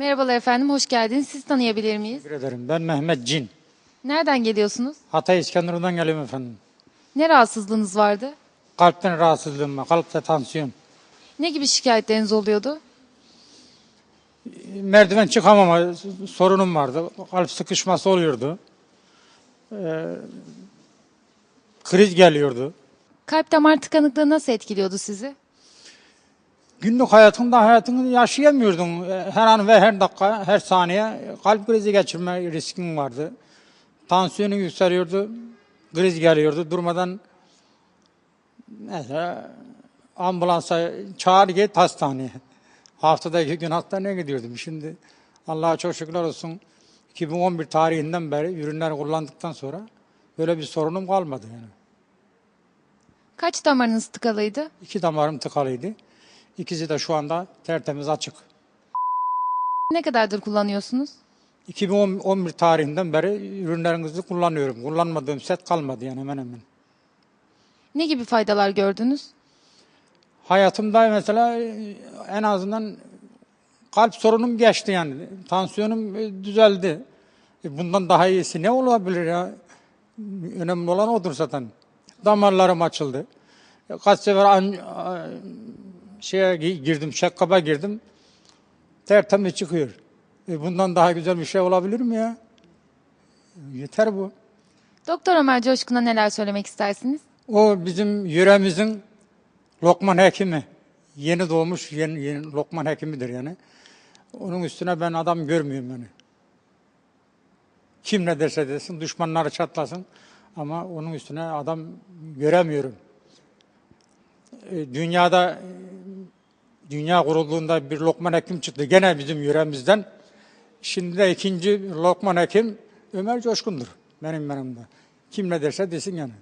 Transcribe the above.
Merhabalar efendim, hoş geldiniz. Siz tanıyabilir miyiz? Teşekkür ederim. Ben Mehmet Cin. Nereden geliyorsunuz? Hatay İskenderun'dan geliyorum efendim. Ne rahatsızlığınız vardı? Kalpten rahatsızlığım var. Kalpte tansiyon. Ne gibi şikayetleriniz oluyordu? Merdiven çıkamama sorunum vardı. Kalp sıkışması oluyordu. Ee, kriz geliyordu. Kalp damar tıkanıklığı nasıl etkiliyordu sizi? Günlük hayatında hayatını yaşayamıyordun. Ee, Her an ve her dakika, her saniye kalp krizi geçirme riskin vardı. Tansiyonun yükseliyordu. Kriz geliyordu. Durmadan mesela ambulansa çağır git hastaneye. Haftada iki gün hastaneye gidiyordum. Şimdi Allah'a çok şükürler olsun 2011 tarihinden beri ürünler kullandıktan sonra böyle bir sorunum kalmadı yani. Kaç damarınız tıkalıydı? İki damarım tıkalıydı. İkisi de şu anda tertemiz açık. Ne kadardır kullanıyorsunuz? 2011 tarihinden beri ürünlerinizi kullanıyorum. Kullanmadığım set kalmadı yani hemen hemen. Ne gibi faydalar gördünüz? Hayatımda mesela e, en azından kalp sorunum geçti yani. Tansiyonum e, düzeldi. E, Bundan daha iyisi ne olabilir ya? Önemli olan odur zaten. Damarlarım açıldı. Kaç sefer an, şeye gi- girdim, şakkaba girdim. Tertemiz çıkıyor. E, Bundan daha güzel bir şey olabilir mi ya? Yeter bu. Doktor Ömer Coşkun'a neler söylemek istersiniz? O bizim yöremizin Lokman hekimi. Yeni doğmuş yeni, yeni Lokman hekimidir yani. Onun üstüne ben adam görmüyorum yani. Kim ne derse desin, düşmanları çatlasın. Ama onun üstüne adam göremiyorum. E, Dünyada dünya kurulduğunda bir Lokman hekim çıktı. Gene bizim yöremizden. Şimdi de ikinci Lokman hekim Ömer Coşkun'dur benim yanımda. Kim ne derse desin yani.